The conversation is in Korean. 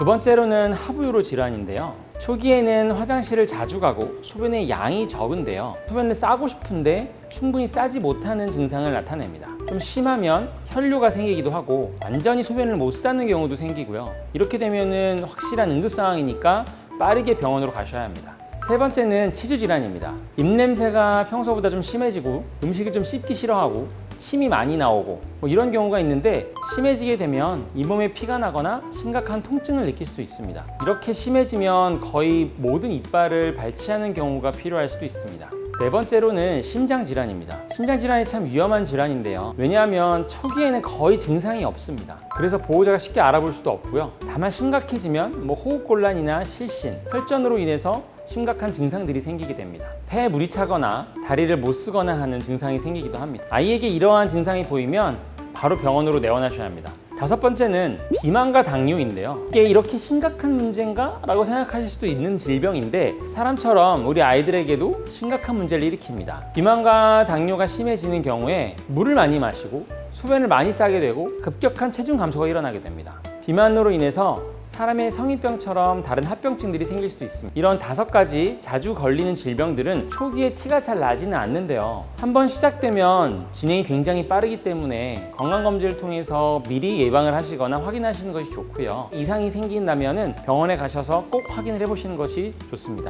두 번째로는 하부유로 질환인데요. 초기에는 화장실을 자주 가고 소변의 양이 적은데요. 소변을 싸고 싶은데 충분히 싸지 못하는 증상을 나타냅니다. 좀 심하면 혈뇨가 생기기도 하고 완전히 소변을 못 싸는 경우도 생기고요. 이렇게 되면은 확실한 응급 상황이니까 빠르게 병원으로 가셔야 합니다. 세 번째는 치주 질환입니다. 입냄새가 평소보다 좀 심해지고 음식을 좀 씹기 싫어하고 침이 많이 나오고 뭐 이런 경우가 있는데 심해지게 되면 잇몸에 피가 나거나 심각한 통증을 느낄 수 있습니다. 이렇게 심해지면 거의 모든 이빨을 발치하는 경우가 필요할 수도 있습니다. 네 번째로는 심장 질환입니다. 심장 질환이 참 위험한 질환인데요. 왜냐하면 초기에는 거의 증상이 없습니다. 그래서 보호자가 쉽게 알아볼 수도 없고요. 다만 심각해지면 뭐 호흡곤란이나 실신, 혈전으로 인해서 심각한 증상들이 생기게 됩니다. 폐에 물이 차거나 다리를 못 쓰거나 하는 증상이 생기기도 합니다. 아이에게 이러한 증상이 보이면 바로 병원으로 내원하셔야 합니다. 다섯 번째는 비만과 당뇨인데요. 이게 이렇게 심각한 문제인가? 라고 생각하실 수도 있는 질병인데 사람처럼 우리 아이들에게도 심각한 문제를 일으킵니다. 비만과 당뇨가 심해지는 경우에 물을 많이 마시고 소변을 많이 싸게 되고 급격한 체중 감소가 일어나게 됩니다. 비만으로 인해서 사람의 성인병처럼 다른 합병증들이 생길 수도 있습니다. 이런 다섯 가지 자주 걸리는 질병들은 초기에 티가 잘 나지는 않는데요. 한번 시작되면 진행이 굉장히 빠르기 때문에 건강검진을 통해서 미리 예방을 하시거나 확인하시는 것이 좋고요. 이상이 생긴다면 병원에 가셔서 꼭 확인을 해보시는 것이 좋습니다.